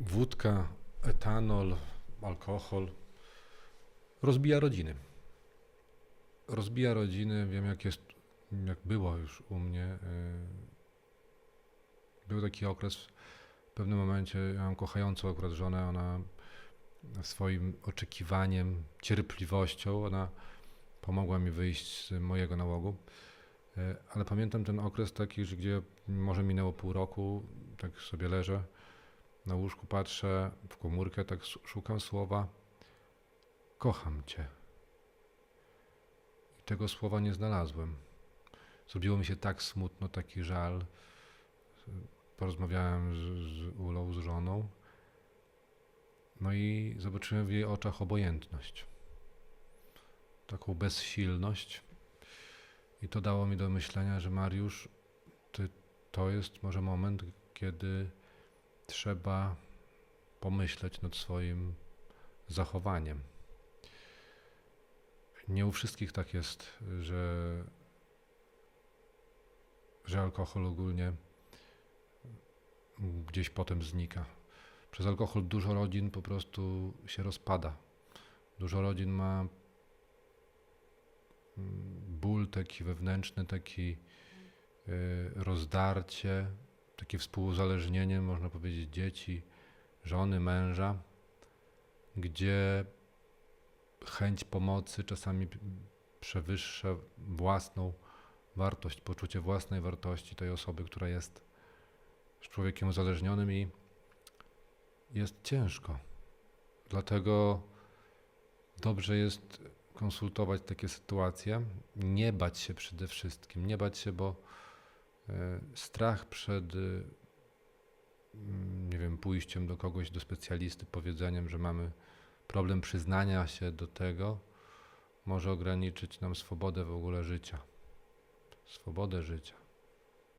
wódka, etanol, alkohol rozbija rodziny. Rozbija rodziny, wiem jak jest, jak było już u mnie. y, Był taki okres, w pewnym momencie, ja mam kochającą akurat żonę, ona swoim oczekiwaniem, cierpliwością, ona pomogła mi wyjść z mojego nałogu. Y, Ale pamiętam ten okres taki, że gdzie może minęło pół roku, tak sobie leżę, na łóżku patrzę w komórkę, tak szukam słowa kocham cię. I tego słowa nie znalazłem. Zrobiło mi się tak smutno, taki żal. Porozmawiałem z, z Ulą, z żoną. No i zobaczyłem w jej oczach obojętność. Taką bezsilność. I to dało mi do myślenia, że Mariusz, ty, to jest może moment, kiedy trzeba pomyśleć nad swoim zachowaniem. Nie u wszystkich tak jest, że, że alkohol ogólnie gdzieś potem znika. Przez alkohol dużo rodzin po prostu się rozpada. Dużo rodzin ma mm, ból taki wewnętrzny, taki y, rozdarcie, takie współuzależnienie, można powiedzieć, dzieci, żony, męża, gdzie chęć pomocy czasami przewyższa własną wartość, poczucie własnej wartości tej osoby, która jest z człowiekiem uzależnionym i jest ciężko. Dlatego dobrze jest konsultować takie sytuacje, nie bać się przede wszystkim, nie bać się, bo strach przed e, mm, nie wiem, pójściem do kogoś, do specjalisty, powiedzeniem, że mamy problem przyznania się do tego, może ograniczyć nam swobodę w ogóle życia. Swobodę życia.